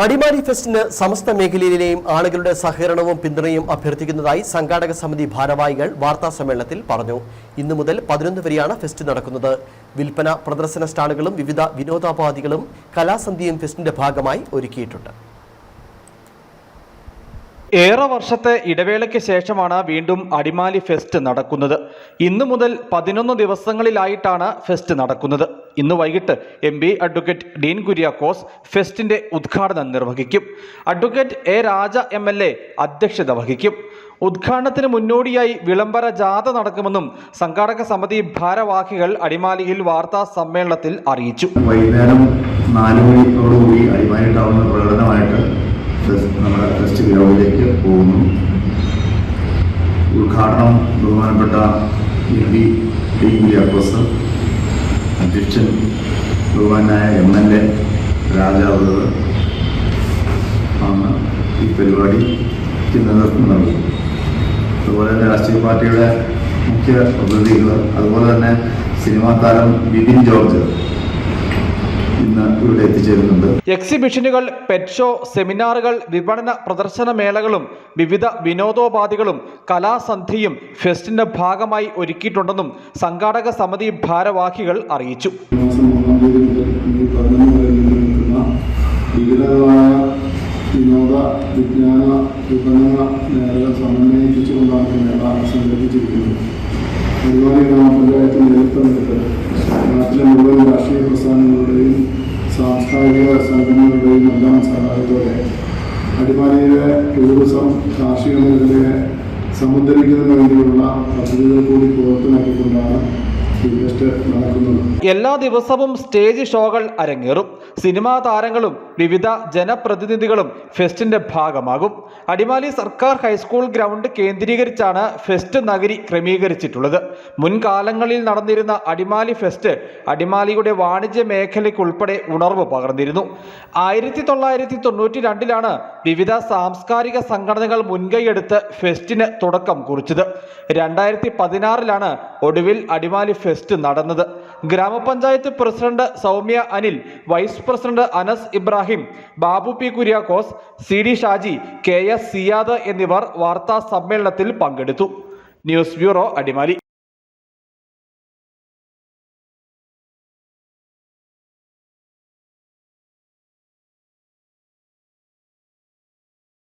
അടിമാലി ഫെസ്റ്റിന് സമസ്ത മേഖലയിലെയും ആളുകളുടെ സഹകരണവും പിന്തുണയും അഭ്യർത്ഥിക്കുന്നതായി സംഘാടക സമിതി ഭാരവാഹികൾ വാർത്താ സമ്മേളനത്തിൽ പറഞ്ഞു. ഇന്നു മുതൽ പതിനൊന്ന് വരെയാണ് ഫെസ്റ്റ് നടക്കുന്നത്. വിൽപ്പന പ്രദർശന സ്റ്റാളുകളും വിവിധ വിനോദോപാധികളും കലാസന്ധ്യയും ഫെസ്റ്റിന്റെ ഭാഗമായി ഒരുക്കിയിട്ടുണ്ട്. ഏറെ വർഷത്തെ ഇടവേളയ്ക്ക് ശേഷമാണ് വീണ്ടും അടിമാലി ഫെസ്റ്റ് നടക്കുന്നത്. ഇന്നു മുതൽ പതിനൊന്ന് ദിവസങ്ങളിലായിട്ടാണ് ഫെസ്റ്റ് നടക്കുന്നത്. ഇന്ന് വൈകിട്ട് M P advocate Dean Kuriakose ഫെസ്റ്റിന്റെ ഉദ്ഘാടനം നിർവഹിക്കും. Advocate A Raja M L A അധ്യക്ഷത വഹിക്കും. ഉദ്ഘാടനത്തിന് മുന്നോടിയായി വിളംബര ജാഥ നടക്കുമെന്നും സംഘാടക സമിതി ഭാരവാഹികൾ അടിമാലിയിൽ വാർത്താ സമ്മേളനത്തിൽ അറിയിച്ചു. വൈകുന്നേരം നാല് മണിയോടുകൂടി അടിമാലി ടൗണിൽ പ്രകടനമായിട്ട് നമ്മുടെ ടെസ്റ്റ് ഗ്രൗണ്ടിലേക്ക് പോകുന്നു. ഉദ്ഘാടനം ബഹുമാനപ്പെട്ട എം പി ഡി കുര്യാക്കോസ് അധ്യക്ഷൻ ബഹുമാനായ എം എൽ എ രാജാവ് ആണ് ഈ പരിപാടിക്ക് നേതൃത്വം നൽകും അതുപോലെ തന്നെ രാഷ്ട്രീയ പാർട്ടിയുടെ മുഖ്യ പ്രതിനിധികൾ അതുപോലെ തന്നെ സിനിമാ താരം ബിപിൻ ജോർജ്. ഇന്ന് ഇവിടെ എത്തിച്ചേരുന്നുണ്ട്. എക്സിബിഷനുകൾ പെറ്റ് ഷോ സെമിനാറുകൾ വിപണന പ്രദർശന മേളകളും വിവിധ വിനോദോപാധികളും കലാസന്ധിയും ഫെസ്റ്റിന്റെ ഭാഗമായി ഒരുക്കിയിട്ടുണ്ടെന്നും സംഘാടക സമിതി ഭാരവാഹികൾ അറിയിച്ചു. വിവിധങ്ങളായ വിനോദ വിജ്ഞാന വിപണന മേഖല സമന്വയിപ്പിച്ചുകൊണ്ടാണ് മേള സംഘടിപ്പിച്ചിരിക്കുന്നത് ഒരുപാട് ഗ്രാമപഞ്ചായത്ത് നേതൃത്വം എടുത്ത് സാംസ്കാരിക സംഘടനകളുടെയും എല്ലാം സഹായത്തോടെ അടിമാലിയിലെ ടൂറിസം കാർഷിക മേഖലയെ സമുദ്ധരിക്കുന്നതിന് വേണ്ടിയുള്ള പദ്ധതികൾ കൂടി പ്രവർത്തനമാക്കിക്കൊണ്ടാണ് എല്ലാ ദിവസവും സ്റ്റേജ് ഷോകൾ അരങ്ങേറും. സിനിമാ താരങ്ങളും വിവിധ ജനപ്രതിനിധികളും ഫെസ്റ്റിന്റെ ഭാഗമാകും. അടിമാലി സർക്കാർ ഹൈസ്കൂൾ ഗ്രൗണ്ട് കേന്ദ്രീകരിച്ചാണ് ഫെസ്റ്റ് നഗരി ക്രമീകരിച്ചിട്ടുള്ളത്. മുൻകാലങ്ങളിൽ നടന്നിരുന്ന അടിമാലി ഫെസ്റ്റ് അടിമാലിയുടെ വാണിജ്യ മേഖലയ്ക്കുൾപ്പെടെ ഉണർവ് പകർന്നിരുന്നു. ആയിരത്തി തൊള്ളായിരത്തി തൊണ്ണൂറ്റി രണ്ടിലാണ് വിവിധ സാംസ്കാരിക സംഘടനകൾ മുൻകൈയെടുത്ത് ഫെസ്റ്റിന് തുടക്കം കുറിച്ചത്. രണ്ടായിരത്തി പതിനാറിലാണ് ഒടുവിൽ അടിമാലി ഫെസ്റ്റ് നടന്നത്. ഗ്രാമപഞ്ചായത്ത് president Soumya Anil vice president Anas Ibrahim Babu P Kuriakose C D Shaji K S Siyad എന്നിവർ വാർത്താ സമ്മേളനത്തിൽ പങ്കെടുത്തു. News bureau Adimali.